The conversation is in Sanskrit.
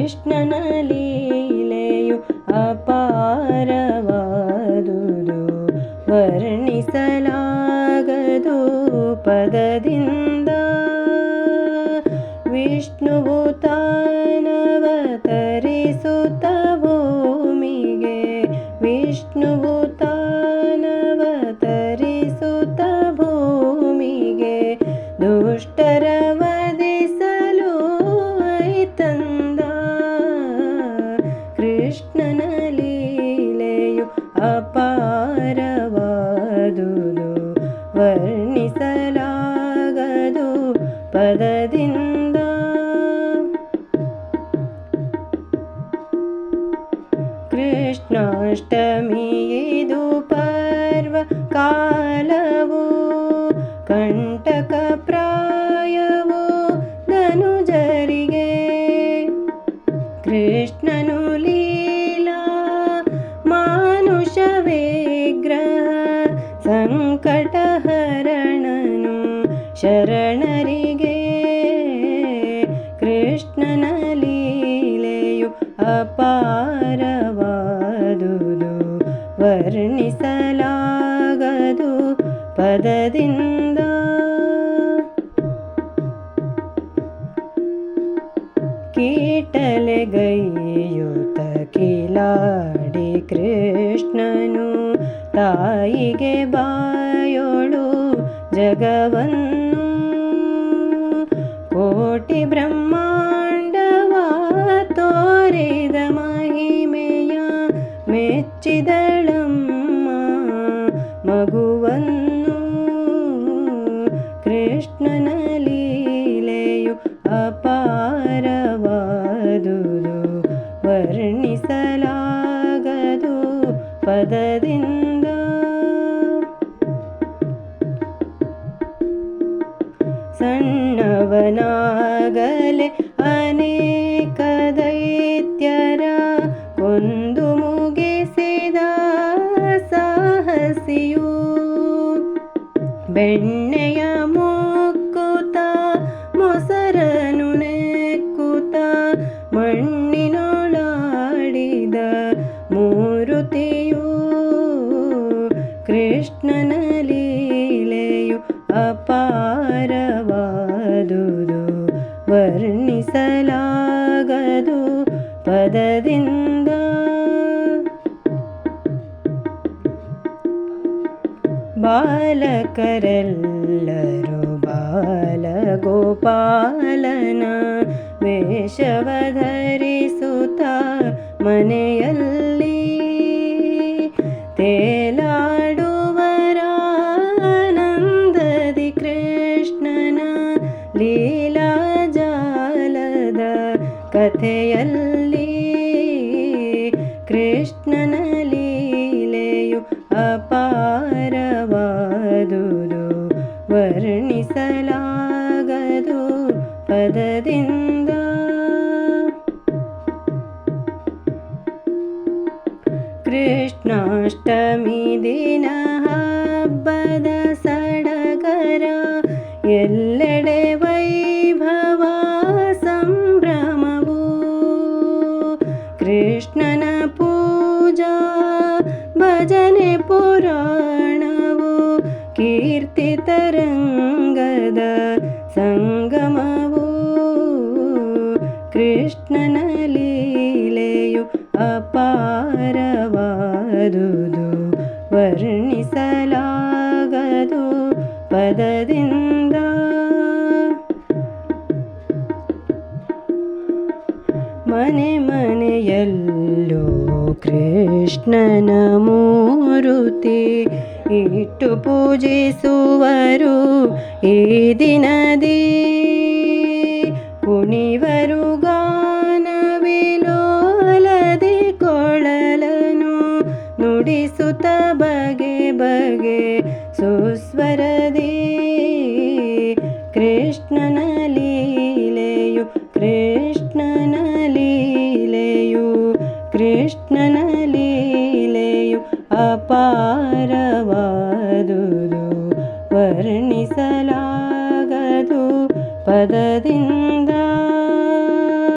ಕೃಷ್ಣನ ಲೀಲೆಯು ಅಪಾರವಾದುದು ವರ್ಣಿಸಲಾಗದು ಪದದಿಂದ ವಿಷ್ಣುವು ತಾನವತರಿಸುತ್ತ ಪದದಿಂದ ಕೃಷ್ಣಾಷ್ಟಮಿ ಇದು ಪರ್ವ ಕಾಲವು ಕಂಟಕ ಪ್ರಾಯವು ಧನುಜರಿಗೆ ಕೃಷ್ಣನು ಲೀಲಾ ಮಾನುಷ ವಿಗ್ರಹ ಸಂಕಟಹರಣನು ಶರಣರಿಗೆ ವರ್ಣಿಸಲಾಗದು ಪದದಿಂದ ಕೀಟಲೆಗೈಯುತ ಕಿಲಾಡಿ ಕೃಷ್ಣನು ತಾಯಿಗೆ ಬಾಯೋಳು ಜಗವನ್ನು ಕೋಟಿ ಬ್ರಹ್ಮಾಂಡವ ತೋರಿದ ಮಹಿಮೆಯ ಮೆಚ್ಚಿದಳಮ್ಮ ಮಗುವನ್ನು ಕೃಷ್ಣನ ಲೀಲೆಯು ಅಪಾರವಾದುದು ವರ್ಣಿಸಲಾಗದು ಪದದಿಂದ ಸಣ್ಣವನಾಗಲೆ ಬೆಣ್ಣೆಯ ಮುಕ್ಕುತ ಮೊಸರನು ನೆಕ್ಕುತ ಮಣ್ಣಿನೊಳಾಡಿದ ಮೂರುತಿಯು ಕೃಷ್ಣನ ಲೀಲೆಯು ಅಪಾರವಾದುದು ವರ್ಣಿಸಲಾಗದು ಪದದಿಂದ ಬಾಲಕರೆಲ್ಲರೂ ಬಾಲಗೋಪಾಲನ ವೇಷವ ಧರಿಸುತ್ತ ಮನೆಯಲ್ಲಿ ತೇಲಾಡುವರಾನಂದದಿ ಕೃಷ್ಣನ ಲೀಲಾ ಜಾಲದ ಕಥೆಯಲ್ಲಿ ಕೃಷ್ಣನ ಅಪಾರವಾದುದು ವರ್ಣಿಸಲಾಗದು ಪದದಿಂದ. ಕೃಷ್ಣಾಷ್ಟಮಿ ದಿನ ಹಬ್ಬದ ಸಡಗರ. ಎಲ್ಲೆಡೆ ವೈಭವ ಸಂಭ್ರಮವು. ಕೃಷ್ಣನ ಪೂಜಾ ಭಜನೆ ಕೀರ್ತಿ ತರಂಗದ ಸಂಗಮವು ಕೃಷ್ಣನ ಲೀಲೆಯು ಅಪಾರವಾದುದು. ವರ್ಣಿಸಲಾಗದು ಪದದಿಂದ. ಮನೆ ಮನೆಯಲ್ಲೂ ಕೃಷ್ಣನ ಮೂರುತಿ ಇಟ್ಟು ಪೂಜಿಸುವರು. ಈ ದಿನದಿ ಕುಣಿವರು ಗಾನವಿಲೋಲದಿ ಕೊಳಲನು ನುಡಿಸುತ್ತ ಬಗೆ ಬಗೆ ಸುಸ್ವರದಿ. ಕೃಷ್ಣನ ಲೀಲೆಯು ಕೃಷ್ಣನ ಲೀಲೆಯು ಕೃಷ್ಣನ ಲೀಲೆಯು ಅಪಾರವಾದುದು ವರ್ಣಿಸಲಾಗದು ಪದದಿಂದ